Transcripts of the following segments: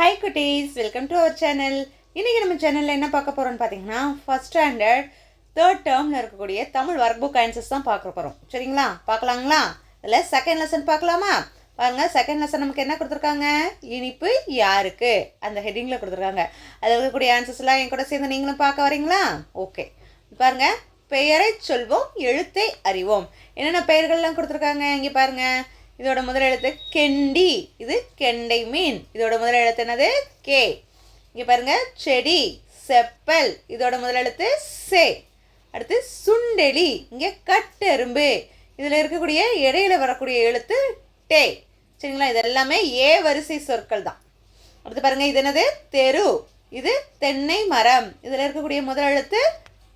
Hi குட்டீஸ் welcome to our channel இன்றைக்கி நம்ம சேனலில் என்ன பார்க்க போகிறோம்னு பார்த்தீங்கன்னா ஃபஸ்ட் ஸ்டாண்டர்ட் தேர்ட் டேர்மில் இருக்கக்கூடிய தமிழ் ஒர்க் புக் ஆன்சர்ஸ் தான் பார்க்க போகிறோம் சரிங்களா? பார்க்கலாங்களா? இதில் செகண்ட் லெசன் பார்க்கலாமா? பாருங்கள் செகண்ட் லெசன் நமக்கு என்ன கொடுத்துருக்காங்க? இனிப்பு யாருக்கு? அந்த ஹெட்டிங்கில் கொடுத்துருக்காங்க. அதில் இருக்கக்கூடிய ஆன்சர்ஸ்லாம் என் கூட சேர்ந்து நீங்களும் பார்க்க வரீங்களா? ஓகே பாருங்கள் பெயரை சொல்வோம் எழுத்தை அறிவோம். என்னென்ன பெயர்கள்லாம் கொடுத்துருக்காங்க? இங்கே பாருங்கள் இதோட முதல் எழுத்து கெண்டி. இது கெண்டை மீன். இதோட முதல் எழுத்து என்னது? கே. இங்கே பாருங்க செடி செப்பல். இதோட முதல் எழுத்து சே. அடுத்து சுண்டெலி. இங்கே கட்டெரும்பு. இதில் இருக்கக்கூடிய இடையில வரக்கூடிய எழுத்து டே. சரிங்களா? இது எல்லாமே ஏ வரிசை சொற்கள் தான். அடுத்து பாருங்க இது என்னது? தெரு. இது தென்னை மரம். இதில் இருக்கக்கூடிய முதல் எழுத்து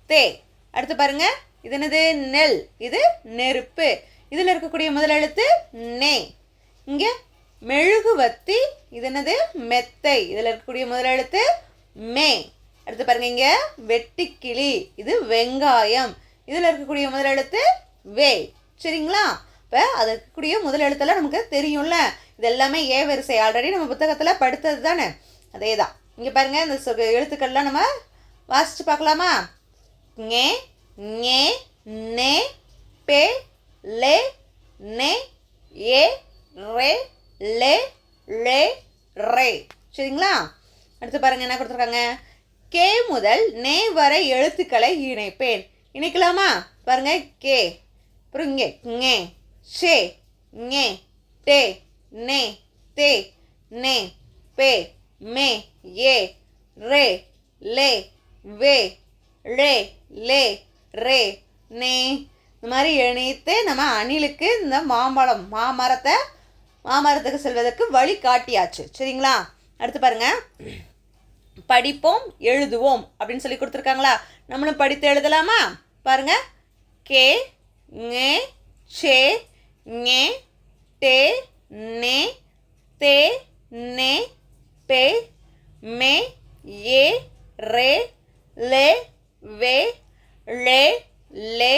தே. அடுத்து பாருங்க இது என்னது? நெல். இது நெருப்பு. இதில் இருக்கக்கூடிய முதல் எழுத்து நே. இங்கே மெழுகுவத்தி இது என்னது? மெத்தை. இதில் இருக்கக்கூடிய முதல் எழுத்து மே. அடுத்து பாருங்க இங்கே வெட்டிக்கிளி இது வெங்காயம். இதில் இருக்கக்கூடிய முதல் எழுத்து வே. சரிங்களா? இப்போ அது இருக்கக்கூடிய முதல் எழுத்தெல்லாம் நமக்கு தெரியும்ல. இது எல்லாமே ஏ வரிசை. ஆல்ரெடி நம்ம புத்தகத்தில் படுத்தது தானே? அதே தான் இங்கே பாருங்கள் இந்த சொ- எழுத்துக்கள்லாம் நம்ம வாசித்து பார்க்கலாமா? ஞே ஞே நே பே லே நே ஏ ரே லே லே ரே. சரிங்களா? அடுத்து பாருங்க என்ன கொடுத்துருக்காங்க? கே முதல் நே வரை எழுத்துக்களை இணைப்பேன். இணைக்கலாமா? பாருங்க கே. அப்புறம் இங்கே ஞே ஷே ஞே டே நே தே நே பே மே ஏ ரே லே வே ழே லே ரே நே இந்த மாதிரி இணைத்து நம்ம அணிலுக்கு இந்த மாம்பழம் மாமரத்தை மாமரத்துக்கு செல்வதற்கு வழி காட்டியாச்சு. சரிங்களா? அடுத்து பாருங்க. படிப்போம் எழுதுவோம் அப்படின்னு சொல்லி கொடுத்துருக்காங்களா? நம்மளும் படித்து எழுதலாமா? பாருங்க. கே ஞே சே ஞே டே நே தே நே பே மே ஏ ரே லே வே லே லே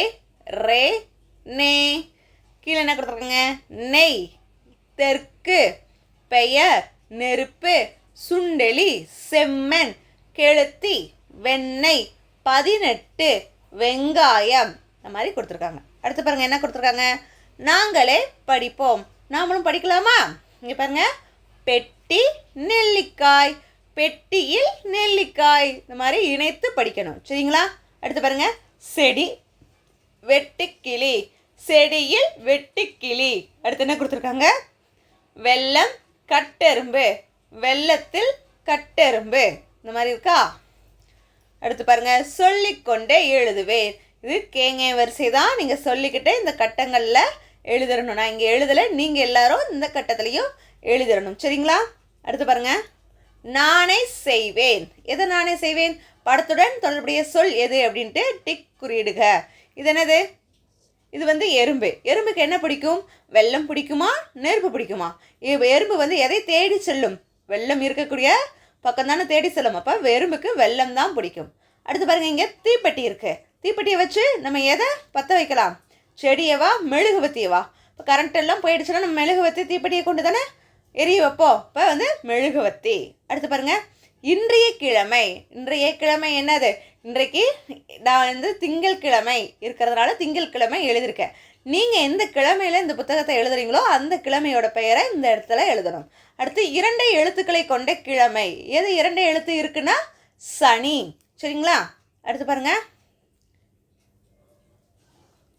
ரே நே. கீழே என்ன கொடுத்துருக்காங்க? நெய். தெற்கு. பெயர் நெருப்பு. சுண்டெலி செம்மண். கெளுத்தி வெண்ணெய். பதினெட்டு வெங்காயம். இந்த மாதிரி கொடுத்துருக்காங்க. அடுத்து பாருங்கள் என்ன கொடுத்துருக்காங்க? நாங்களே படிப்போம். நாமளும் படிக்கலாமா? இங்கே பாருங்கள் பெட்டி நெல்லிக்காய். பெட்டியில் நெல்லிக்காய். இந்த மாதிரி இணைத்து படிக்கணும். சரிங்களா? அடுத்து பாருங்க. செடி வெட்டுக்கிளி. செடியில் வெட்டுக்கிளி. அடுத்து என்ன கொடுத்துருக்காங்க? வெள்ளம் கட்டெரும்பு. வெள்ளத்தில் கட்டெரும்பு. இந்த மாதிரி இருக்கா? அடுத்து பாருங்க. சொல்லிக்கொண்டே எழுதுவேன். இது கேங்க வரிசை தான் நீங்கள் சொல்லிக்கிட்டே இந்த கட்டங்களில் எழுதிடணும் நான் இங்கே எழுதலை நீங்கள் எல்லாரும் இந்த கட்டத்துலையும் எழுதிடணும் சரிங்களா? அடுத்து பாருங்க. நானே செய்வேன். எதை நானே செய்வேன்? படத்துடன் தொடர்புடைய சொல் எது அப்படின்ட்டு டிக் குறியிடுக. இது என்னது இது வந்து எறும்பு. எறும்புக்கு என்ன பிடிக்கும்? வெள்ளம் பிடிக்குமா? நெருப்பு பிடிக்குமா? எறும்பு வந்து எதை தேடி செல்லும்? வெள்ளம் இருக்கக்கூடிய பக்கம் தானே தேடி செல்லும். அப்போ எறும்புக்கு வெள்ளம் தான் பிடிக்கும். அடுத்து பாருங்கள் இங்கே தீப்பெட்டி இருக்குது தீப்பெட்டியை வச்சு நம்ம எதை பற்ற வைக்கலாம்? செடியவா? மெழுகுவத்தியவா இப்போ கரண்ட் எல்லாம் போயிடுச்சுன்னா நம்ம மெழுகுவத்தி தீப்பெட்டியை கொண்டு தானே எரிய வைப்போம். இப்போ வந்து மெழுகுவத்தி அடுத்து பாருங்க இன்றைய கிழமை. இன்றைய கிழமை என்னது? இன்றைக்கு நான் வந்து திங்கட்கிழமை இருக்கிறதுனால திங்கட்கிழமை எழுதியிருக்கேன். நீங்கள் எந்த கிழமையில இந்த புத்தகத்தை எழுதுறீங்களோ அந்த கிழமையோட பெயரை இந்த இடத்துல எழுதணும். அடுத்து இரண்டு எழுத்துக்களை கொண்ட கிழமை. எது இரண்டு எழுத்து இருக்குன்னா? சனி. சரிங்களா? அடுத்து பாருங்க.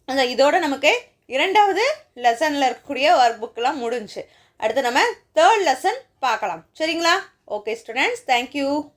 அந்த இதோட நமக்கு இரண்டாவது லெசனில் இருக்கக்கூடிய ஒர்க் புக்கெலாம் முடிஞ்சுச்சு அடுத்து நம்ம தேர்ட் லெசன் பார்க்கலாம். சரிங்களா? Okay students thank you